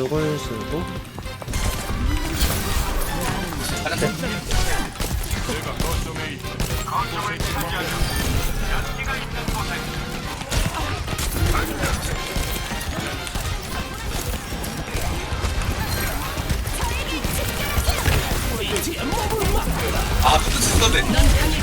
죽을 수도? 아 쳤는데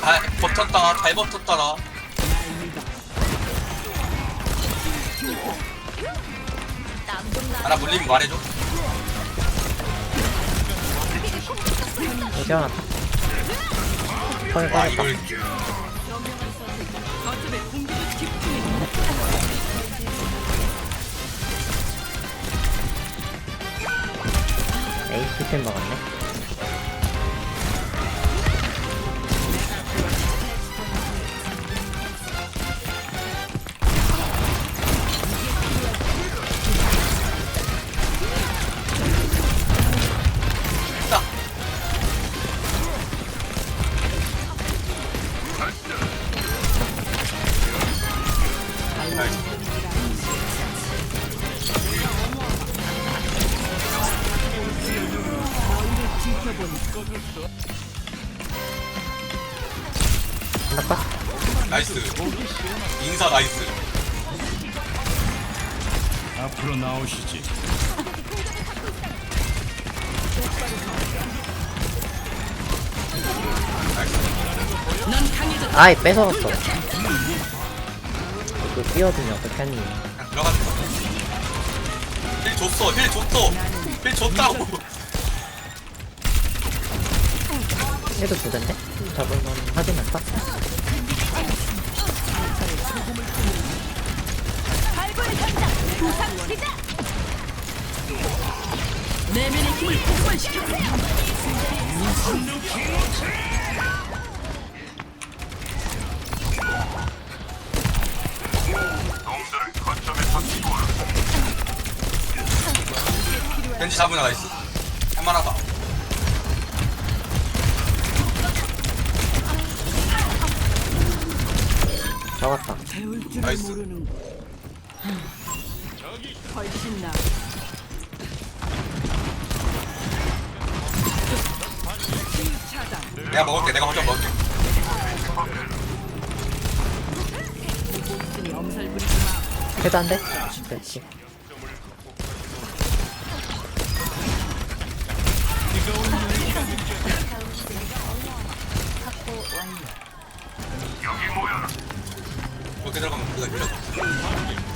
나 다 버텼다. 잘 버텼다라. 하나 물리면 말해줘. 이제 하나 펄아 빠졌다. 이걸 에이 히템 먹었네 나이스. 인사 나이스. 앞으로 나오시지. 아이 뺏어갔어. 이거 뛰어드니 어떡하니? 그냥 들어가는 거힐 줬어 힐 줬어. 힐 줬다고. 해도 두던데? 잡을만 하진 않다 내면의 힘을 폭발시켜. 벤치 잡으나 나이스 할만하다. 잡았다. 나이스. 훨씬 나 차단 내가 먹을게 내가 먼저 먹을게. 있으니 엄살 부리지 마 해도 안 돼? 그렇지 그렇게 들어가면 그가 필요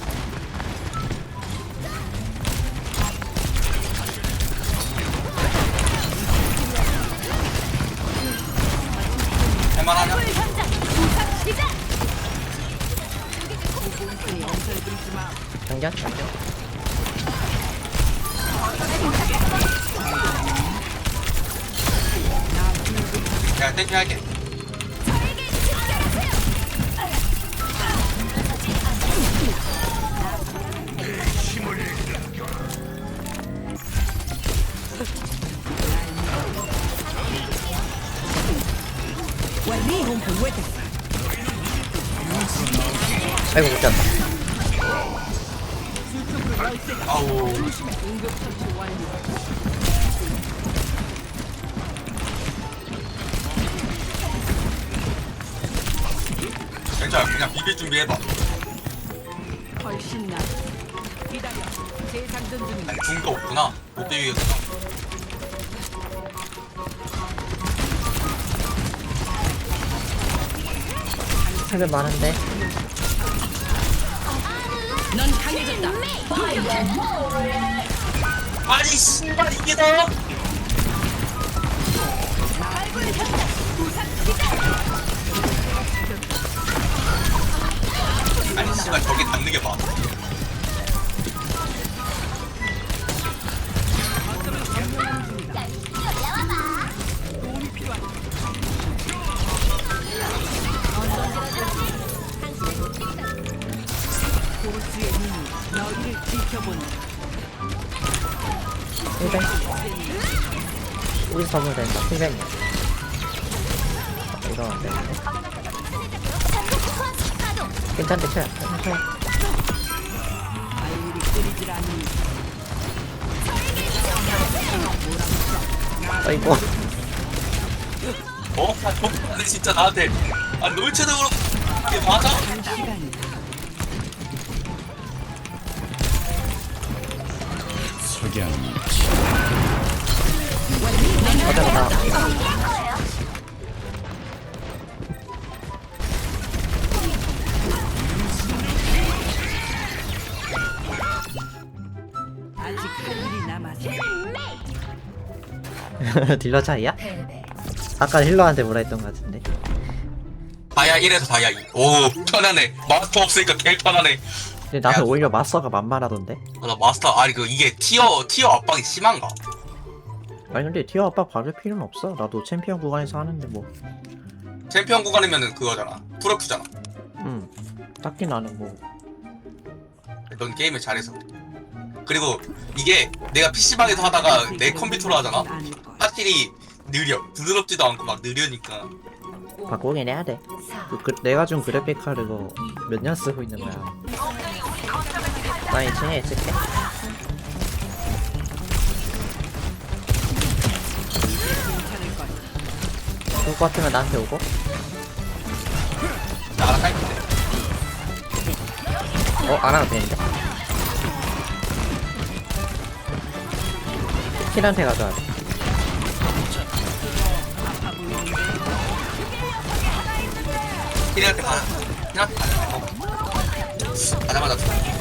장전? 내가 땡큐 할게. 아이고 못 잡다 아우 괜찮아 그냥 비빌 준비해봐. 훨씬 나 기다려. 재상전 중이다 아니 중도 없구나. 못 비비겠어. 해볼 많은데 넌 강해졌다 아니 씨발 이게 다 아니 씨발 저게 닿는 게 봐. 보스의 눈이 너희를 지켜본다 일단 여기서 잡으면 된다. 이거 안 되는데. 괜찮대, 쳐야. 아이들이 않니. 아이고. 어? 아, 근데 진짜 나한테 아 롤체적으로 이게 맞아? 시간이 아직 할 일이 남았어. 딜러 차이야? 아까 힐러한테 뭐라 했던 것 같은데. 다이아 1에서 다이아 2. 오 편하네. 마스터 없으니까 제일 편하네. 근데 나는 야, 오히려 마스터가 만만하던데. 아, 나 마스터 아니 그 이게 티어 티어 압박이 심한가? 아니 근데 티어 압박 받을 필요는 없어. 나도 챔피언 구간에서 하는데 뭐. 챔피언 구간이면은 그거잖아. 프로프잖아. 음. 딱히 나는 뭐. 넌 게임을 잘해서. 그리고 이게 내가 PC방에서 하다가 내 컴퓨터로 하잖아. 확실히 느려. 부드럽지도 않고 막 느려니까. 바꾸긴 해야 돼. 그, 그, 내가 준 그래픽 카드 그거 몇년 쓰고 있는 거야. 나 2층에 있을게. 거야. 그거 같으면 나한테 오고. 나 알아갈게. 어, 안 하면 되는데. 킬한테 보이는데 힐한테 가. 힐한테 가. 어. 가자마자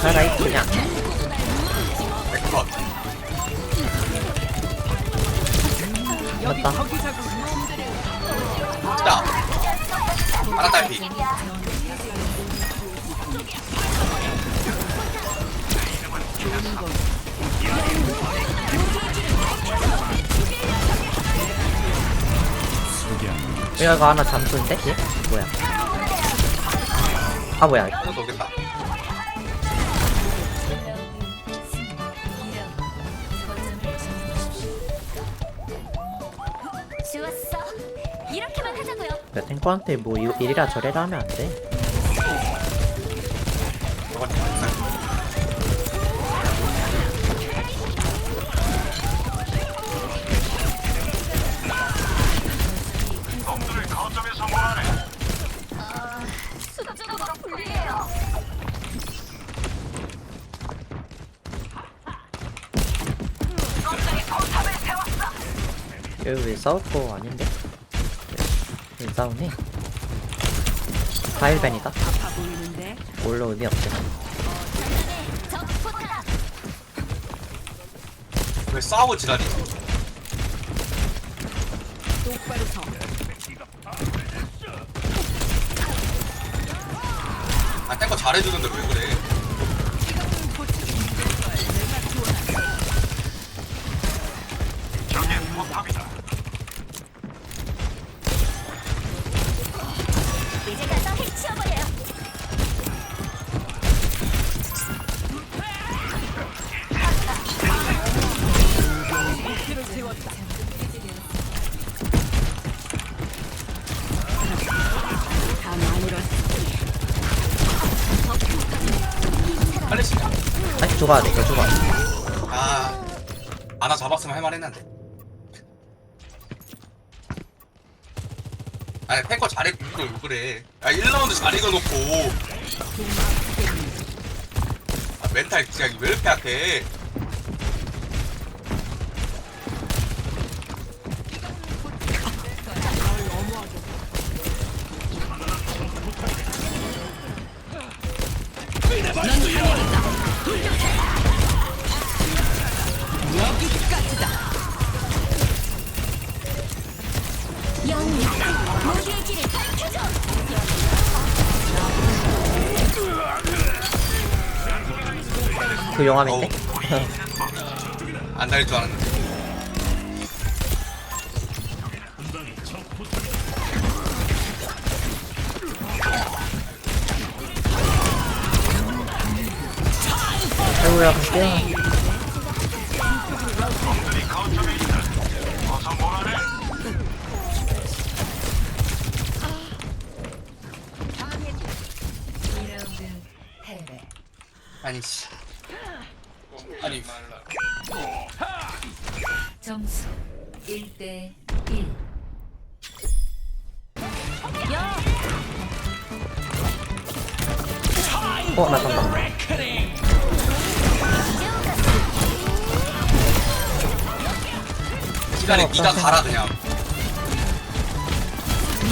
살아있 그냥. 맞다. 자. 하나 딸피. 야, 이거 하나 잠수인데? 얘? 뭐야? 아, 뭐야. 하나 더 오겠다. 좋았어. 이렇게만 하자고요. 야, 탱커한테 뭐 이- 이리라 저리라 하면 안 돼. 여기 왜 싸울 거 아닌데? 왜 싸우니? 파일벤이다. 아파 보이는데 원래 의미 없지. 왜 싸우고 지랄이지? 아, 탱커 잘해주는데 왜 그래? 죽어야 돼. 이거 죽어. 아, 하나 잡았으면 할만했는데. 아니, 탱커 잘해주고 왜 그래. 아, 1라운드 잘 이겨놓고. 아, 멘탈 진짜 왜 이렇게 약해. 그 용암인데? 안달줄 알았는데. 아이고야 갈게요 아니 씨. 아니 점수 1대 1. 어? 나 간다 시간에 네가 가라 그냥.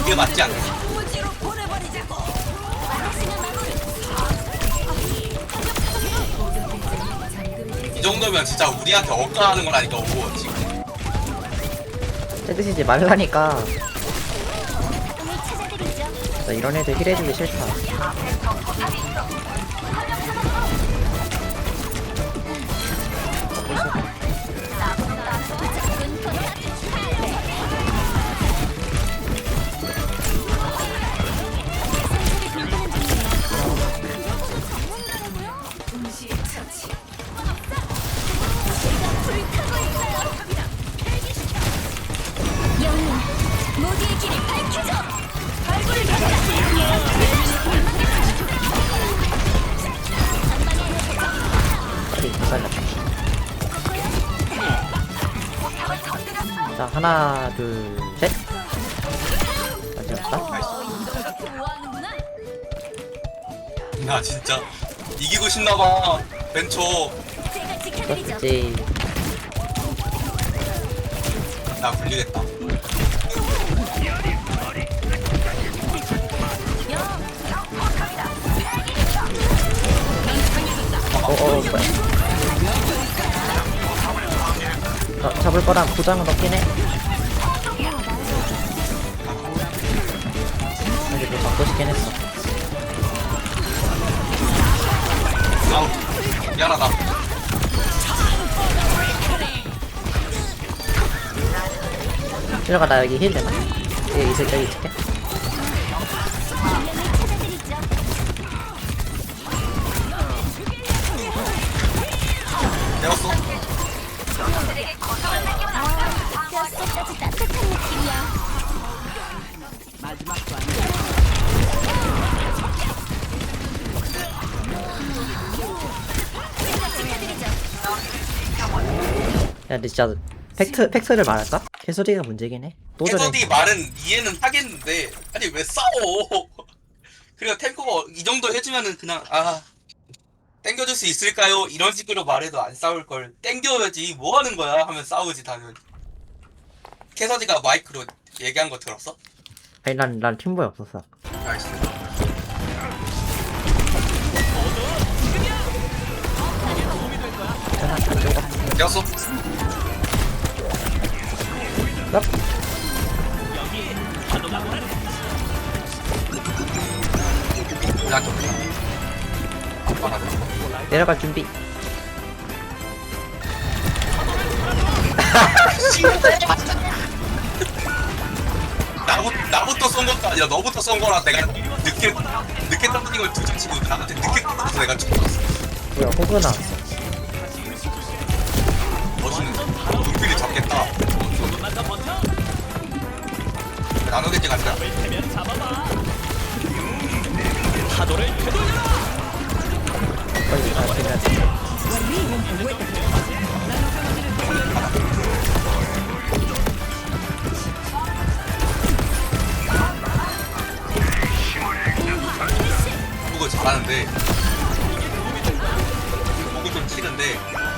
이게 맞지 않나? 이 정도면 진짜 우리한테 억까하는 거라니까 오버워치. 때리지 말라니까 오늘 찾아드리죠. 나 이런 애들 힐해주기 싫다 못자 하나 둘셋 맞았다 나 진짜 이기고 싶나봐. 벤처. 그렇지 나 불리겠다. 어어 뭐야 어, 잡을 거랑 부장은 없긴 해 그래도 받고 싶긴 했어 아우 미안하다. 들어가 나 여기 힐 되나? 여기 있을 여기 있을게 배웠어. 느낌이야. 마지막도 아니야. 야 근데 진짜 팩트 팩트를 말할까? 캐서디가 문제긴 해또 저래 캐서디 말은 이해는 하겠는데 아니 왜 싸워? 그리고 탱커가 이 정도 해주면은 그냥 아 땡겨줄 수 있을까요? 이런 식으로 말해도 안 싸울 걸 땡겨야지 뭐 하는 거야 하면 싸우지 당연히. 캐서디가 마이크로 얘기한 거 들었어? 아니 난, 난 팀보에 없었어 나이스. 하나 다 찍어 되 내려갈 준비. 나부, 나부터 쏜 것도 아니라 너부터 쏜 거라 내가 늦게 늦게 떨어진 걸 두점 치고 나한테 늦게 떨어져서 내가 죽었어. 뭐야 호그 나왔어. 멋있는 눈필이 잡겠다. 나노겐지가 아니라 빨리 가 그냥 그거 잘하는데 목을 좀 치는데